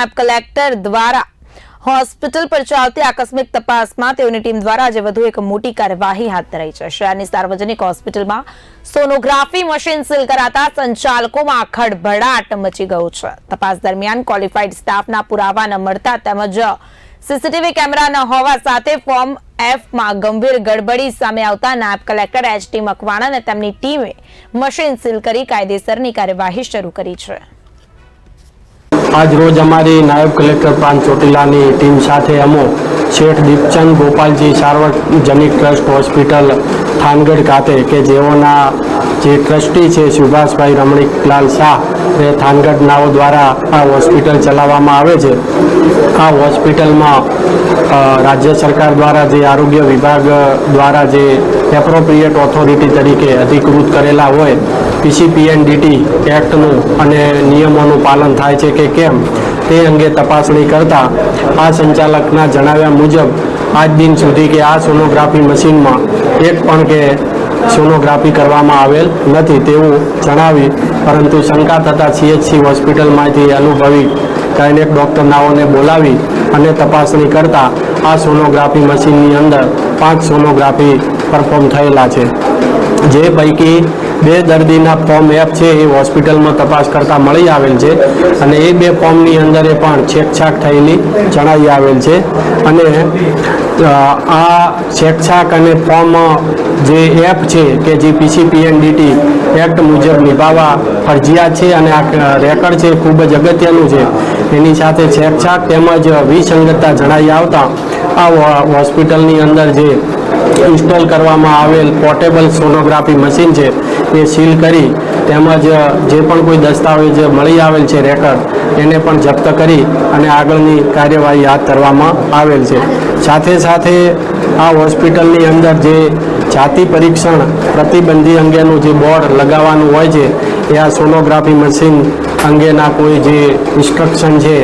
નાયબ કલેક્ટર દ્વારા હોસ્પિટલ પર ચાલતી આકસ્મિક તપાસમાં તેઓની ટીમ દ્વારા આજે વધુ એક મોટી કાર્યવાહી હાથ ધરાઈ છે. શહેરની સાર્વજનિક હોસ્પિટલમાં સોનોગ્રાફી મશીન સીલ કરાતા સંચાલકોમાં ખળભળાટ મચી ગયો છે. તપાસ દરમિયાન ક્વોલિફાઈડ સ્ટાફના પુરાવા ન મળતા તેમજ સીસીટીવી કેમેરા ન હોવા સાથે ફોર્મ એફમાં ગંભીર ગડબડી સામે આવતા નાયબ કલેક્ટર એચ ટી મકવાણા અને તેમની ટીમે મશીન સીલ કરી કાયદેસરની કાર્યવાહી શરૂ કરી છે. આજ રોજ અમારી નાયબ કલેક્ટર પ્રાંત ચોટીલાની ટીમ સાથે અમો શેઠ દીપચંદ ગોપાલજી સાર્વજનિક ટ્રસ્ટ હોસ્પિટલ થાનગઢ ખાતે કે જેઓના જે ટ્રસ્ટી છે સુભાષભાઈ રમણીકલાલ શાહ એ થાનગઢ નાઓ દ્વારા આ હોસ્પિટલ ચલાવવામાં આવે છે. આ હોસ્પિટલમાં રાજ્ય સરકાર દ્વારા જે આરોગ્ય વિભાગ દ્વારા જે એપ્રોપ્રિએટ ઓથોરિટી તરીકે અધિકૃત કરેલા હોય પીસીપીએનડીટી એક્ટનું અને નિયમોનું પાલન થાય છે કે કેમ તે અંગે તપાસણી કરતા આ સંચાલકના જણાવ્યા મુજબ, આજ દિન સુધી કે આ સોનોગ્રાફી મશીનમાં એક પણ કે સોનોગ્રાફી કરવામાં આવેલ નથી તેવું જણાવી, પરંતુ શંકા થતાં સીએચસી હોસ્પિટલમાંથી અનુભવી ગાયનેક ડૉક્ટરનાઓને બોલાવી અને તપાસણી કરતા આ સોનોગ્રાફી મશીનની અંદર પાંચ સોનોગ્રાફી પરફોર્મ થયેલા છે. જે પૈકી બે દર્દીના ફોર્મ એફ છે, એ હોસ્પિટલમાં તપાસ કરતાં મળી આવેલ છે અને એ બે ફોર્મની અંદર એ પણ છેકછાક થયેલી જણાઈ આવેલ છે. અને આ છેકછાક અને ફોર્મ જે એપ છે, કે જે પીસીપીએનડીટી એક્ટ મુજબ નિભાવવા ફરજિયાત છે અને આ રેકર્ડ છે ખૂબ જ અગત્યનું છે. એની સાથે છેકછાક તેમજ વિસંગતતા જણાવી આવતા આ હોસ્પિટલની અંદર જે ઇન્સ્ટોલ કરવામાં આવેલ પોર્ટેબલ સોનોગ્રાફી મશીન છે, એ સીલ કરી તેમજ જે પણ કોઈ દસ્તાવેજ મળી આવેલ છે રેકર્ડ, એને પણ જપ્ત કરી અને આગળની કાર્યવાહી હાથ ધરવામાં આવેલ છે. સાથે સાથે આ હોસ્પિટલની અંદર જે જાતિ પરીક્ષણ પ્રતિબંધી અંગેનું જે બોર્ડ લગાવવાનું હોય છે, એ આ સોનોગ્રાફી મશીન અંગેના કોઈ જે ઇન્સ્ટ્રક્શન છે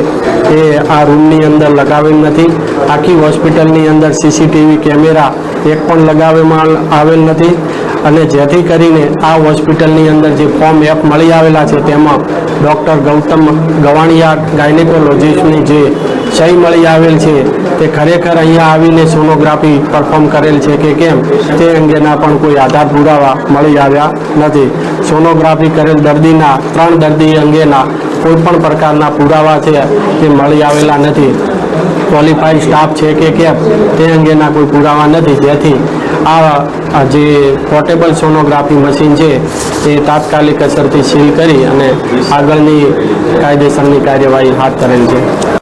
એ આ રૂમની અંદર લગાવેલ નથી. આખી હોસ્પિટલની અંદર સીસીટીવી કેમેરા એક પણ લગાવવામાં આવેલ નથી. અને જેથી કરીને આ હોસ્પિટલની અંદર જે ફોર્મ એપ મળી આવેલા છે, તેમાં ડૉક્ટર ગૌતમ ગવાણિયા ગાયનેકોલોજીસ્ટની જે સહી મળી આવેલ છે. તે ખરેખર અહીંયા આવીને સોનોગ્રાફી પરફોર્મ કરેલ છે કે કેમ? તે અંગેના પણ કોઈ આધાર પુરાવા મળી આવ્યા નથી. સોનોગ્રાફી કરેલ દર્દીના, ત્રણ દર્દી અંગેના કોઈ પણ પ્રકારના પુરાવા છે તે મળી આવેલા નથી. ક્વોલિફાઈડ સ્ટાફ છે કે કેમ? તે અંગેના કોઈ પુરાવા નથી. જેથી આ જે પોર્ટેબલ સોનોગ્રાફી મશીન છે, તે તાત્કાલિક અસરથી સીલ કરી અને આગળની કાયદેસરની કાર્યવાહી હાથ ધરેલ છે.